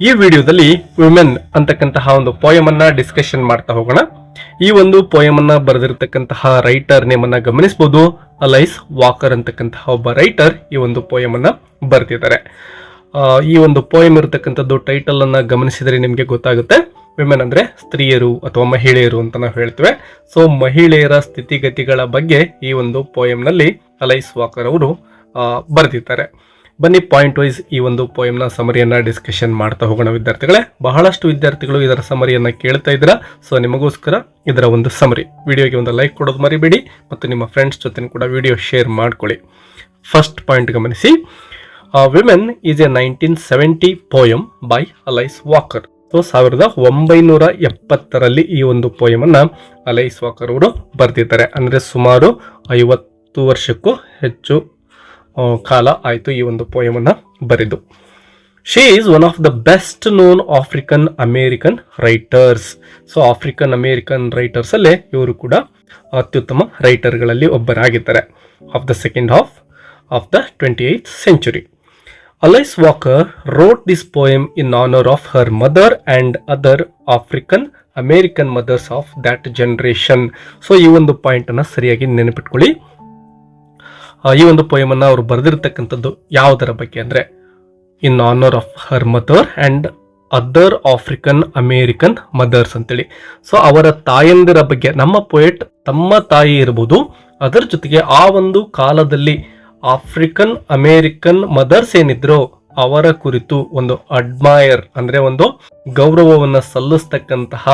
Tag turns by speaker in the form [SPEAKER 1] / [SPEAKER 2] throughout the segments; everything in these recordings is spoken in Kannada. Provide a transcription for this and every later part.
[SPEAKER 1] ಈ ವಿಡಿಯೋದಲ್ಲಿ ವುಮೆನ್ ಅಂತಕ್ಕಂತಹ ಒಂದು ಪೋಯಮ್ ಅನ್ನ ಡಿಸ್ಕಷನ್ ಮಾಡ್ತಾ ಹೋಗೋಣ. ಈ ಒಂದು ಪೋಯಮ್ ಅನ್ನ ಬರೆದಿರತಕ್ಕಂತಹ ರೈಟರ್ ನೇಮ್ ಅನ್ನ ಗಮನಿಸಬಹುದು ಅಲೈಸ್ ವಾಕರ್ ಅಂತಕ್ಕಂತಹ ಒಬ್ಬ ರೈಟರ್ ಈ ಒಂದು ಪೋಯಮ್ ಅನ್ನ ಬರೆದಿದ್ದಾರೆ. ಈ ಒಂದು ಪೋಯಮ್ ಇರತಕ್ಕಂಥದ್ದು ಟೈಟಲ್ ಅನ್ನ ಗಮನಿಸಿದರೆ ನಿಮಗೆ ಗೊತ್ತಾಗುತ್ತೆ. ವಿಮೆನ್ ಅಂದ್ರೆ ಸ್ತ್ರೀಯರು ಅಥವಾ ಮಹಿಳೆಯರು ಅಂತ ನಾವು ಹೇಳ್ತೇವೆ. ಸೊ ಮಹಿಳೆಯರ ಸ್ಥಿತಿಗತಿಗಳ ಬಗ್ಗೆ ಈ ಒಂದು ಪೋಯಂನಲ್ಲಿ ನಲ್ಲಿ ಅಲೈಸ್ ವಾಕರ್ ಅವರು ಬರೆದಿದ್ದಾರೆ. ಬನ್ನಿ ಪಾಯಿಂಟ್ ವೈಸ್ ಈ ಒಂದು ಪೋಯಮ್ನ ಸಮರಿಯನ್ನ ಡಿಸ್ಕಷನ್ ಮಾಡ್ತಾ ಹೋಗೋಣ ವಿದ್ಯಾರ್ಥಿಗಳೇ. ಬಹಳಷ್ಟು ವಿದ್ಯಾರ್ಥಿಗಳು ಇದರ ಸಮರಿಯನ್ನ ಕೇಳ್ತಾ ಇದ್ರ ಸೊ ನಿಮಗೋಸ್ಕರ ಇದರ ಒಂದು ಸಮರಿ ವಿಡಿಯೋಗೆ ಒಂದು ಲೈಕ್ ಕೊಡೋದು ಮರಿಬೇಡಿ ಮತ್ತು ನಿಮ್ಮ ಫ್ರೆಂಡ್ಸ್ ಜೊತೆ ಕೂಡ ವಿಡಿಯೋ ಶೇರ್ ಮಾಡ್ಕೊಳ್ಳಿ. ಫಸ್ಟ್ ಪಾಯಿಂಟ್ ಗಮನಿಸಿ. Women is a nineteen seventy poem by Alice Walker so ಸಾವಿರದ ಒಂಬೈನೂರ ಎಪ್ಪತ್ತರಲ್ಲಿ ಈ ಒಂದು ಪೋಯಮ್ ಅನ್ನ ಅಲೈಸ್ ವಾಕರ್ ಅವರು ಬರೆದಿದ್ದಾರೆ. ಅಂದ್ರೆ ಸುಮಾರು ಐವತ್ತು ವರ್ಷಕ್ಕೂ ಹೆಚ್ಚು ಕಾಲ ಆಯಿತು ಈ ಒಂದು ಪೋಯಮನ್ನು ಬರೆದು. She is one of the best known African American writers so African American writers ಅಲ್ಲೇ ಇವರು ಕೂಡ ಅತ್ಯುತ್ತಮ ರೈಟರ್ಗಳಲ್ಲಿ ಒಬ್ಬರಾಗಿದ್ದಾರೆ. Of the second half of the twenty eighth century Alice Walker wrote this poem in honour of her mother and other African American mothers of that generation. So ಈ ಒಂದು ಪಾಯಿಂಟನ್ನು ಸರಿಯಾಗಿ ನೆನಪಿಟ್ಕೊಳ್ಳಿ. ಈ ಒಂದು ಪೊಯಮನ್ನು ಅವರು ಬರೆದಿರ್ತಕ್ಕಂಥದ್ದು ಯಾವುದರ ಬಗ್ಗೆ ಅಂದ್ರೆ in honour of her mother and other African American mothers ಅಂತೇಳಿ. ಸೊ ಅವರ ತಾಯಂದಿರ ಬಗ್ಗೆ, ನಮ್ಮ ಪೊಯೆಟ್ ತಮ್ಮ ತಾಯಿ ಇರಬಹುದು ಅದರ ಜೊತೆಗೆ ಆ ಒಂದು ಕಾಲದಲ್ಲಿ ಆಫ್ರಿಕನ್ ಅಮೇರಿಕನ್ ಮದರ್ಸ್ ಏನಿದ್ರೋ, ಅವರ ಕುರಿತು ಒಂದು ಅಡ್ಮೈರ್ ಅಂದ್ರೆ ಒಂದು ಗೌರವವನ್ನ ಸಲ್ಲಿಸ್ತಕ್ಕಂತಹ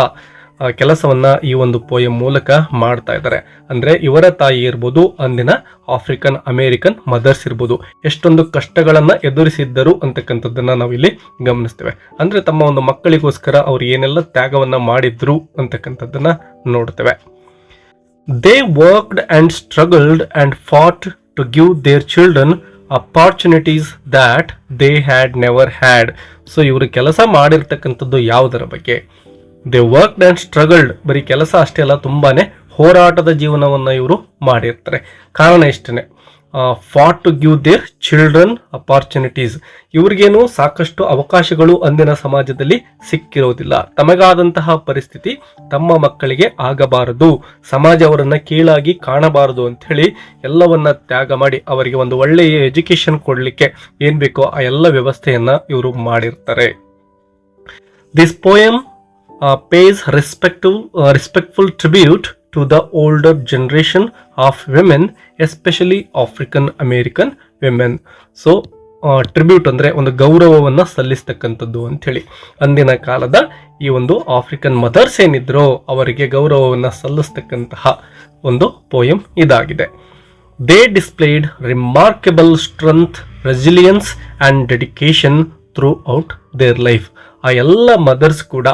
[SPEAKER 1] ಕೆಲಸವನ್ನ ಈ ಒಂದು ಪೋಯಂ ಮೂಲಕ ಮಾಡ್ತಾ ಇದ್ದಾರೆ. ಅಂದ್ರೆ ಇವರ ತಾಯಿ ಇರ್ಬೋದು, ಅಂದಿನ ಆಫ್ರಿಕನ್ ಅಮೇರಿಕನ್ ಮದರ್ಸ್ ಇರ್ಬೋದು. ಎಷ್ಟೊಂದು ಕಷ್ಟಗಳನ್ನ ಎದುರಿಸಿದ್ದರು ಅಂತಕ್ಕಂಥದ್ದನ್ನ ನಾವಿಲ್ಲಿ ಗಮನಿಸ್ತೇವೆ. ಅಂದ್ರೆ ತಮ್ಮ ಒಂದು ಮಕ್ಕಳಿಗೋಸ್ಕರ ಅವ್ರು ಏನೆಲ್ಲ ತ್ಯಾಗವನ್ನ ಮಾಡಿದ್ರು ಅಂತಕ್ಕಂಥದ್ದನ್ನ ನೋಡ್ತೇವೆ. They worked and struggled and fought to give their children opportunities that they had never had so ಇವರು ಕೆಲಸ ಮಾಡಿರ್ತಕ್ಕಂಥದ್ದು ಯಾವುದರ ಬಗ್ಗೆ? ದೇ ವರ್ಕ್ ಆ್ಯಂಡ್ ಸ್ಟ್ರಗಲ್ಡ್ ಬರೀ ಕೆಲಸ ಅಷ್ಟೇ ಅಲ್ಲ ತುಂಬಾ ಹೋರಾಟದ ಜೀವನವನ್ನು ಇವರು ಮಾಡಿರ್ತಾರೆ. ಕಾರಣ ಇಷ್ಟೇ fought to give their children opportunities ಇವ್ರಿಗೇನು ಸಾಕಷ್ಟು ಅವಕಾಶಗಳು ಅಂದಿನ ಸಮಾಜದಲ್ಲಿ ಸಿಕ್ಕಿರೋದಿಲ್ಲ. ತಮಗಾದಂತಹ ಪರಿಸ್ಥಿತಿ ತಮ್ಮ ಮಕ್ಕಳಿಗೆ ಆಗಬಾರದು. ಸಮಾಜ ಅವರನ್ನು ಕೀಳಾಗಿ ಕಾಣಬಾರದು ಅಂತ ಹೇಳಿ ಎಲ್ಲವನ್ನ ತ್ಯಾಗ ಮಾಡಿ ಅವರಿಗೆ ಒಂದು ಒಳ್ಳೆಯ ಎಜುಕೇಶನ್ ಕೊಡಲಿಕ್ಕೆ ಏನು ಬೇಕೋ ಆ ಎಲ್ಲ ವ್ಯವಸ್ಥೆಯನ್ನು ಇವರು ಮಾಡಿರ್ತಾರೆ. This poem pays uh, respectful tribute to the older generation of women, especially African American women. So tribute ಅಂದರೆ ಒಂದು ಗೌರವವನ್ನು ಸಲ್ಲಿಸ್ತಕ್ಕಂಥದ್ದು ಅಂಥೇಳಿ. ಅಂದಿನ ಕಾಲದ ಈ ಒಂದು ಆಫ್ರಿಕನ್ ಮದರ್ಸ್ ಏನಿದ್ರೋ ಅವರಿಗೆ ಗೌರವವನ್ನು ಸಲ್ಲಿಸ್ತಕ್ಕಂತಹ ಒಂದು ಪೋಯಂ ಇದಾಗಿದೆ. They displayed remarkable strength resilience and dedication through their life ಆ ಎಲ್ಲ ಮದರ್ಸ್ ಕೂಡ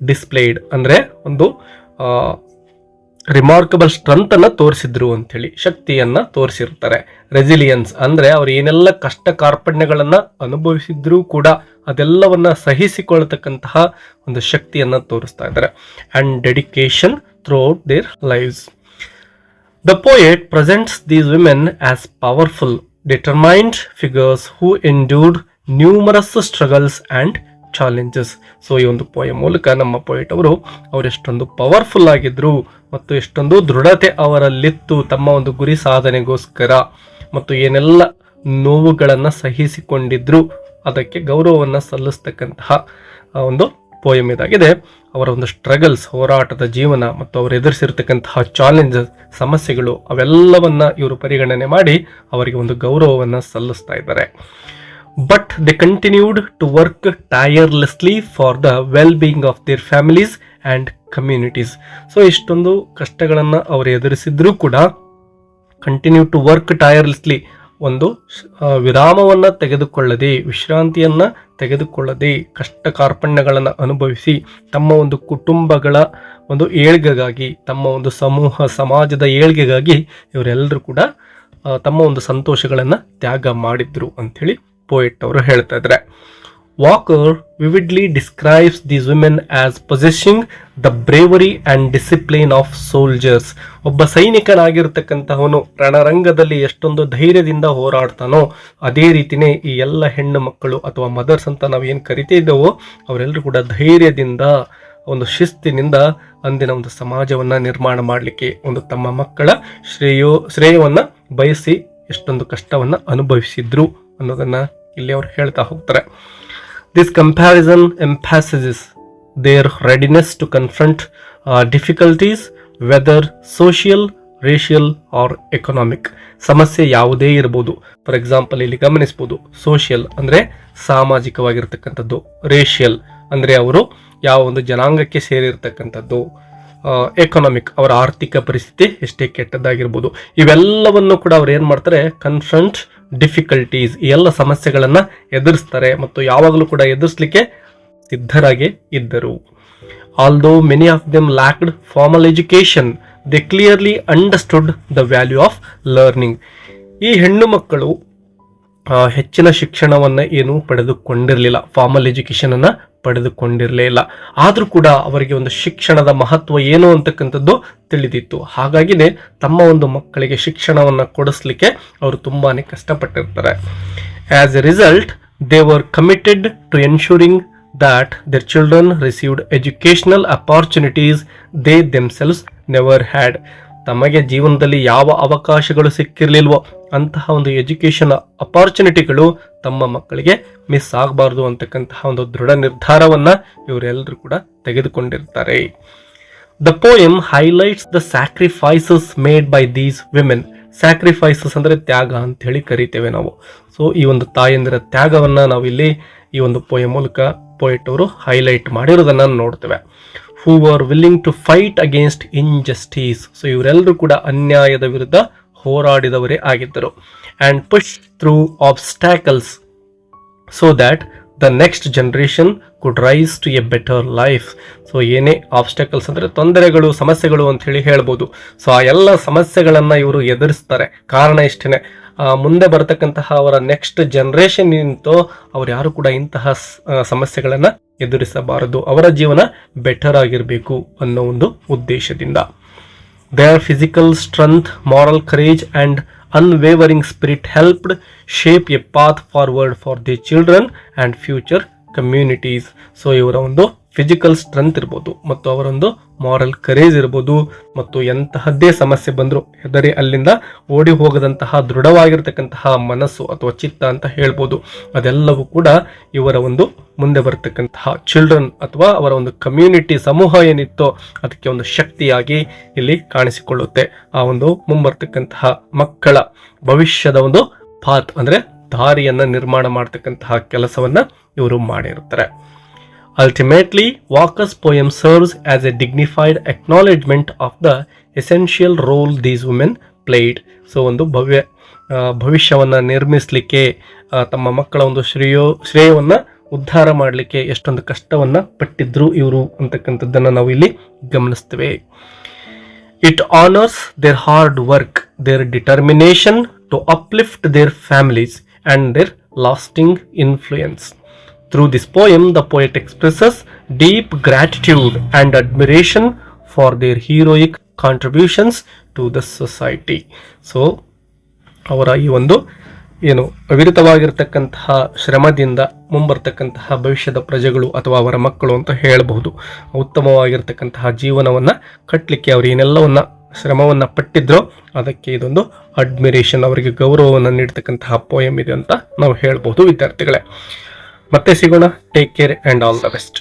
[SPEAKER 1] ಡಿಸ್ಪ್ಲೇಡ್ ಅಂದರೆ ಒಂದು ರಿಮಾರ್ಕಬಲ್ ಸ್ಟ್ರೆಂತ್ ಅನ್ನ ತೋರಿಸಿದ್ರು ಅಂತೇಳಿ, ಶಕ್ತಿಯನ್ನ ತೋರಿಸಿರ್ತಾರೆ. ರೆಸಿಲಿಯನ್ಸ್ ಅಂದ್ರೆ ಅವ್ರು ಏನೆಲ್ಲ ಕಷ್ಟ ಕಾರ್ಪಣ್ಯಗಳನ್ನ ಅನುಭವಿಸಿದ್ರೂ ಕೂಡ ಅದೆಲ್ಲವನ್ನ ಸಹಿಸಿಕೊಳ್ತಕ್ಕಂತಹ ಒಂದು ಶಕ್ತಿಯನ್ನ ತೋರಿಸ್ತಾ ಇದ್ದಾರೆ and dedication through their lives the poet presents these women as powerful determined figures who endured numerous struggles and challenges so ಈ ಒಂದು ಪೋಯ ಮೂಲಕ ನಮ್ಮ ಪೊಯೆಟ್ ಅವರು ಅವರೆಷ್ಟೊಂದು ಪವರ್ಫುಲ್ ಆಗಿದ್ರು ಮತ್ತು ಎಷ್ಟೊಂದು ದೃಢತೆ ಅವರಲ್ಲಿತ್ತು ತಮ್ಮ ಒಂದು ಗುರಿ ಸಾಧನೆಗೋಸ್ಕರ ಮತ್ತು ಏನೆಲ್ಲ ನೋವುಗಳನ್ನು ಸಹಿಸಿಕೊಂಡಿದ್ರು, ಅದಕ್ಕೆ ಗೌರವವನ್ನು ಸಲ್ಲಿಸ್ತಕ್ಕಂತಹ ಒಂದು ಪೋಯಮ್ ಇದಾಗಿದೆ. ಅವರ ಒಂದು ಸ್ಟ್ರಗಲ್ಸ್ ಹೋರಾಟದ ಜೀವನ ಮತ್ತು ಅವರು ಎದುರಿಸಿರ್ತಕ್ಕಂತಹ ಚಾಲೆಂಜಸ್ ಸಮಸ್ಯೆಗಳು, ಅವೆಲ್ಲವನ್ನ ಇವರು ಪರಿಗಣನೆ ಮಾಡಿ ಅವರಿಗೆ ಒಂದು ಗೌರವವನ್ನು ಸಲ್ಲಿಸ್ತಾ ಇದ್ದಾರೆ. But they continued to work tirelessly for the well-being of their families and communities so ಇಷ್ಟೊಂದು ಕಷ್ಟಗಳನ್ನು ಅವರು ಎದುರಿಸಿದ್ರೂ ಕೂಡ ಕಂಟಿನ್ಯೂ ಟು ವರ್ಕ್ ಟೈರ್ಲೆಸ್ಲಿ ಒಂದು ವಿರಾಮವನ್ನು ತೆಗೆದುಕೊಳ್ಳದೆ, ವಿಶ್ರಾಂತಿಯನ್ನು ತೆಗೆದುಕೊಳ್ಳದೆ, ಕಷ್ಟ ಕಾರ್ಪಣ್ಯಗಳನ್ನು ಅನುಭವಿಸಿ ತಮ್ಮ ಒಂದು ಕುಟುಂಬಗಳ ಒಂದು ಏಳ್ಗೆಗಾಗಿ, ತಮ್ಮ ಒಂದು ಸಮೂಹ, ಸಮಾಜದ ಏಳ್ಗೆಗಾಗಿ ಇವರೆಲ್ಲರೂ ಕೂಡ ತಮ್ಮ ಒಂದು ಸಂತೋಷಗಳನ್ನು ತ್ಯಾಗ ಮಾಡಿದ್ರು ಅಂಥೇಳಿ ಪೋಯೆಟ್ ಅವರು ಹೇಳ್ತಾ ಇದ್ದಾರೆ Walker vividly describes these women as possessing the bravery and discipline of soldiers ಒಬ್ಬ ಸೈನಿಕನಾಗಿರ್ತಕ್ಕಂತಹವನು ರಣರಂಗದಲ್ಲಿ ಎಷ್ಟೊಂದು ಧೈರ್ಯದಿಂದ ಹೋರಾಡ್ತಾನೋ ಅದೇ ರೀತಿನೇ ಈ ಎಲ್ಲ ಹೆಣ್ಣು ಮಕ್ಕಳು ಅಥವಾ ಮದರ್ಸ್ ಅಂತ ನಾವು ಏನು ಕರಿತಿದ್ದೇವೋ ಅವರೆಲ್ಲರೂ ಕೂಡ ಧೈರ್ಯದಿಂದ ಒಂದು ಶಿಸ್ತಿನಿಂದ ಅಂದಿನ ಒಂದು ಸಮಾಜವನ್ನ ನಿರ್ಮಾಣ ಮಾಡಲಿಕ್ಕೆ ಒಂದು ತಮ್ಮ ಮಕ್ಕಳ ಶ್ರೇಯೋ ಶ್ರೇಯವನ್ನ ಬಯಸಿ ಎಷ್ಟೊಂದು ಕಷ್ಟವನ್ನ ಅನುಭವಿಸಿದ್ರು. ಅನ್ನೋದನ್ನ ಇಲ್ಲಿ ಅವ್ರು ಹೇಳ್ತಾ ಹೋಗ್ತಾರೆ. This comparison emphasis their readiness to confront difficulties whether social racial or economic ಸಮಸ್ಯೆ ಯಾವುದೇ ಇರಬಹುದು ಫಾರ್ ಎಕ್ಸಾಂಪಲ್ ಇಲ್ಲಿ ಗಮನಿಸಬಹುದು ಸೋಷಿಯಲ್ ಅಂದ್ರೆ ಸಾಮಾಜಿಕವಾಗಿರ್ತಕ್ಕಂಥದ್ದು. ರೇಷಿಯಲ್ ಅಂದ್ರೆ ಅವರು ಯಾವ ಒಂದು ಜನಾಂಗಕ್ಕೆ ಸೇರಿರ್ತಕ್ಕಂಥದ್ದು. ಎಕನಾಮಿಕ್ ಅವರ ಆರ್ಥಿಕ ಪರಿಸ್ಥಿತಿ ಎಷ್ಟೇ ಕೆಟ್ಟದ್ದಾಗಿರ್ಬೋದು. ಇವೆಲ್ಲವನ್ನು ಕೂಡ ಅವ್ರು ಏನು ಮಾಡ್ತಾರೆ? ಕನ್ಫ್ರಂಟ್ ಡಿಫಿಕಲ್ಟೀಸ್ ಎಲ್ಲ ಸಮಸ್ಯೆಗಳನ್ನು ಎದುರಿಸ್ತಾರೆ ಮತ್ತು ಯಾವಾಗಲೂ ಕೂಡ ಎದುರಿಸಲಿಕ್ಕೆ ಸಿದ್ಧರಾಗಿ ಇದ್ದರು. Although many of them lacked formal education they clearly understood the value of learning ಈ ಹೆಣ್ಣು ಮಕ್ಕಳು ಹೆಚ್ಚಿನ ಶಿಕ್ಷಣವನ್ನು ಏನು ಪಡೆದುಕೊಂಡಿರಲಿಲ್ಲ. ಫಾರ್ಮಲ್ ಎಜುಕೇಶನ್ ಅನ್ನ ಪಡೆದುಕೊಂಡಿರಲೇ ಇಲ್ಲ. ಆದರೂ ಕೂಡ ಅವರಿಗೆ ಒಂದು ಶಿಕ್ಷಣದ ಮಹತ್ವ ಏನು ಅಂತಕ್ಕಂಥದ್ದು ತಿಳಿದಿತ್ತು. ಹಾಗಾಗಿನೇ ತಮ್ಮ ಒಂದು ಮಕ್ಕಳಿಗೆ ಶಿಕ್ಷಣವನ್ನು ಕೊಡಿಸ್ಲಿಕ್ಕೆ ಅವರು ತುಂಬಾ ಕಷ್ಟಪಟ್ಟಿರ್ತಾರೆ. As a result they were committed to ensuring that their children received educational opportunities they themselves never had. ತಮಗೆ ಜೀವನದಲ್ಲಿ ಯಾವ ಅವಕಾಶಗಳು ಸಿಕ್ಕಿರಲಿಲ್ವೋ ಅಂತಹ ಒಂದು ಎಜುಕೇಷನ್ ಅಪಾರ್ಚುನಿಟಿಗಳು ತಮ್ಮ ಮಕ್ಕಳಿಗೆ ಮಿಸ್ ಆಗಬಾರ್ದು ಅಂತಕ್ಕಂತಹ ಒಂದು ದೃಢ ನಿರ್ಧಾರವನ್ನು ಇವರೆಲ್ಲರೂ ಕೂಡ ತೆಗೆದುಕೊಂಡಿರ್ತಾರೆ. The poem highlights the sacrifices made by these women sacrifices ಅಂದರೆ ತ್ಯಾಗ ಅಂತ ಹೇಳಿ ಕರಿತೇವೆ ನಾವು. ಸೊ ಈ ಒಂದು ತಾಯಂದಿರ ತ್ಯಾಗವನ್ನು ನಾವಿಲ್ಲಿ ಈ ಒಂದು ಪೋಯಮ್ ಮೂಲಕ ಪೋಯೆಟ್ ಅವರು ಹೈಲೈಟ್ ಮಾಡಿರೋದನ್ನು ನೋಡ್ತೇವೆ. Who are willing to fight against injustice so ಇವರೆಲ್ಲರೂ ಕೂಡ ಅನ್ಯಾಯದ ವಿರುದ್ಧ ಹೋರಾಡಿದವರೇ ಆಗಿದ್ದರು. And push through obstacles so that the next generation could rise to a better life so ಏನೇ ಆಬ್ಸ್ಟಕಲ್ಸ್ ಅಂದರೆ ತೊಂದರೆಗಳು, ಸಮಸ್ಯೆಗಳು ಅಂತ ಹೇಳಿ ಹೇಳ್ಬೋದು. ಸೊ ಆ ಎಲ್ಲ ಸಮಸ್ಯೆಗಳನ್ನು ಇವರು ಎದುರಿಸ್ತಾರೆ. ಕಾರಣ ಇಷ್ಟೇ ಮುಂದೆ ಬರತಕ್ಕಂತಹ ಅವರ ನೆಕ್ಸ್ಟ್ ಜನರೇಷನ್ ಏನಿತ್ತೋ ಅವ್ರು ಯಾರು ಕೂಡ ಇಂತಹ ಸಮಸ್ಯೆಗಳನ್ನ ಎದುರಿಸಬಾರದು. ಅವರ ಜೀವನ ಬೆಟರ್ ಆಗಿರಬೇಕು ಅನ್ನೋ ಒಂದು ಉದ್ದೇಶದಿಂದ. They are physical strength moral courage and unwavering spirit helped shape a path forward for the children and future communities so ಇವರ ಒಂದು ಫಿಸಿಕಲ್ ಸ್ಟ್ರೆಂತ್ ಇರ್ಬೋದು, ಮತ್ತು ಅವರೊಂದು ಮಾರಲ್ ಕರೇಜ್ ಇರ್ಬೋದು, ಮತ್ತು ಎಂತಹದ್ದೇ ಸಮಸ್ಯೆ ಬಂದರೂ ಹೆದರಿ ಅಲ್ಲಿಂದ ಓಡಿ ಹೋಗದಂತಹ ದೃಢವಾಗಿರ್ತಕ್ಕಂತಹ ಮನಸ್ಸು ಅಥವಾ ಚಿತ್ತ ಅಂತ ಹೇಳ್ಬೋದು. ಅದೆಲ್ಲವೂ ಕೂಡ ಇವರ ಒಂದು ಮುಂದೆ ಬರ್ತಕ್ಕಂತಹ ಚಿಲ್ಡ್ರನ್ ಅಥವಾ ಅವರ ಒಂದು ಕಮ್ಯುನಿಟಿ ಸಮೂಹ ಏನಿತ್ತೋ ಅದಕ್ಕೆ ಒಂದು ಶಕ್ತಿಯಾಗಿ ಇಲ್ಲಿ ಕಾಣಿಸಿಕೊಳ್ಳುತ್ತೆ. ಆ ಒಂದು ಮುಂಬರ್ತಕ್ಕಂತಹ ಮಕ್ಕಳ ಭವಿಷ್ಯದ ಒಂದು ಪಾತ್ ಅಂದರೆ ದಾರಿಯನ್ನು ನಿರ್ಮಾಣ ಮಾಡ್ತಕ್ಕಂತಹ ಕೆಲಸವನ್ನು ಇವರು ಮಾಡಿರ್ತಾರೆ. Ultimately, Walker's poem serves as a dignified acknowledgement of the essential role these women played. So ಒಂದು ಭವ್ಯ ಭವಿಷ್ಯವನ್ನು ನಿರ್ಮಿಸಲಿಕ್ಕೆ ತಮ್ಮ ಮಕ್ಕಳ ಒಂದು ಶ್ರೇಯೋ ಶ್ರೇಯವನ್ನು ಉದ್ಧಾರ ಮಾಡಲಿಕ್ಕೆ ಎಷ್ಟೊಂದು ಕಷ್ಟವನ್ನು ಪಟ್ಟಿದ್ರು ಇವರು ಅಂತಕ್ಕಂಥದ್ದನ್ನು ನಾವು ಇಲ್ಲಿ ಗಮನಿಸ್ತೇವೆ it honours their hard work their determination to uplift their families and their lasting influence. Through this poem, the poet expresses deep gratitude and admiration for their heroic contributions to the society. So, ಅವರ ಈ ಒಂದು ಏನು ಅವಿರತವಾಗಿರ್ತಕ್ಕಂತಹ ಶ್ರಮದಿಂದ ಮುಂಬರ್ತಕ್ಕಂತಹ ಭವಿಷ್ಯದ ಪ್ರಜೆಗಳು ಅಥವಾ ಅವರ ಮಕ್ಕಳು ಅಂತ ಹೇಳಬಹುದು ಉತ್ತಮವಾಗಿರ್ತಕ್ಕಂತಹ ಜೀವನವನ್ನು ಕಟ್ಟಲಿಕ್ಕೆ ಅವರು ಏನೆಲ್ಲವನ್ನ ಶ್ರಮವನ್ನು ಪಟ್ಟಿದ್ರೋ ಅದಕ್ಕೆ ಇದೊಂದು ಅಡ್ಮಿರೇಷನ್ ಅವರಿಗೆ ಗೌರವವನ್ನು ನೀಡ್ತಕ್ಕಂತಹ ಪೋಯಮ್ ಇದೆ ಅಂತ ನಾವು ಹೇಳ್ಬೋದು ವಿದ್ಯಾರ್ಥಿಗಳೇ ಮತ್ತೆ ಸಿಗೋಣ. Take care and all the best